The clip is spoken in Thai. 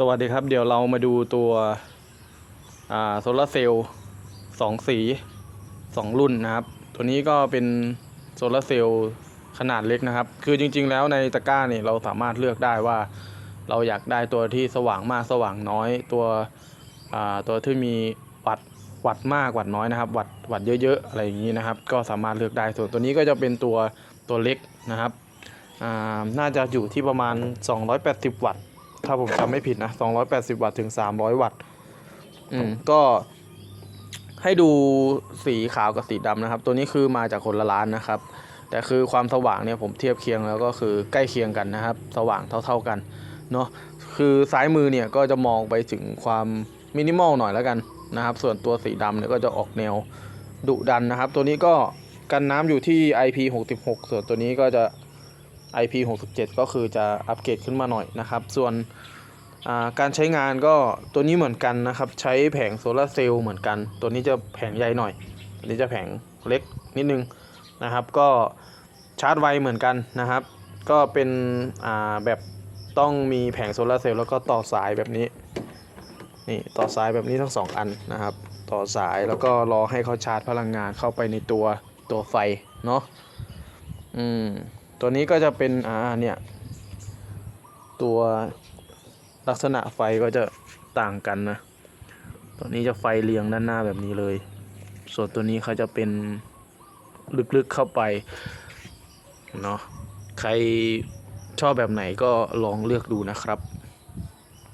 สวัสดีครับ เดี๋ยวเรามาดูตัวโซลาร์เซลล์สองสีสองรุ่นนะครับ ตัวนี้ก็เป็นโซลาร์เซลล์ขนาดเล็กนะครับ คือจริง ๆ แล้วในตะกร้าเนี่ยเราสามารถเลือกได้ว่า เราอยากได้ตัวที่สว่างมากสว่างน้อย ตัวตัวที่มีวัดวัดมากวัดน้อยนะครับ วัดวัดเยอะๆอะไรอย่างนี้นะครับ ก็สามารถเลือกได้ส่วนตัวนี้ก็จะเป็นตัวตัวเล็กนะครับน่าจะอยู่ที่ประมาณ 280 วัตต์ ถ้าผมจำไม่ผิดนะ 280 วัตต์ถึง 300 วัตต์อืมก็ให้ดูสีขาวกับสีดำนะครับ ตัวนี้คือมาจากคนละร้านนะครับ แต่คือความสว่างเนี่ยผมเทียบเคียงแล้วก็คือใกล้เคียงกันนะครับ สว่างเท่า ๆกันเนาะคือซ้ายมือเนี่ยก็จะมองไปถึงความมินิมอลหน่อยแล้วกันนะครับ ส่วนตัวสีดำเนี่ยก็จะออกแนวดุดันนะครับ ตัวนี้ก็กันน้ำอยู่ที่ IP66 ส่วนตัวนี้ก็จะ IP67 ก็คือจะอัปเกรดขึ้นมาหน่อยนะครับ ส่วนการใช้งานก็ตัวนี้เหมือนกันนะครับ ใช้แผงโซลาร์เซลล์เหมือนกัน ตัวนี้จะแผงใหญ่หน่อย ตัวนี้จะแผงเล็กนิดนึงนะครับ ก็ชาร์จไวเหมือนกันนะครับ ก็เป็นอ่าแบบต้องมีแผงโซลาร์เซลล์แล้วก็ต่อสายแบบนี้นี่ต่อสายแบบนี้ทั้งสองอันนะครับ ต่อสายแล้วก็รอให้เขาชาร์จพลังงานเข้าไปในตัวตัวไฟเนาะอืม ตัวนี้ก็จะเป็นอ่าเนี่ยตัวลักษณะไฟก็จะต่างกันนะ ตัวนี้จะไฟเรียงด้านหน้าแบบนี้เลย ส่วนตัวนี้เขาจะเป็นลึกๆเข้าไปเนาะใครชอบแบบไหนก็ลองเลือกดูนะครับ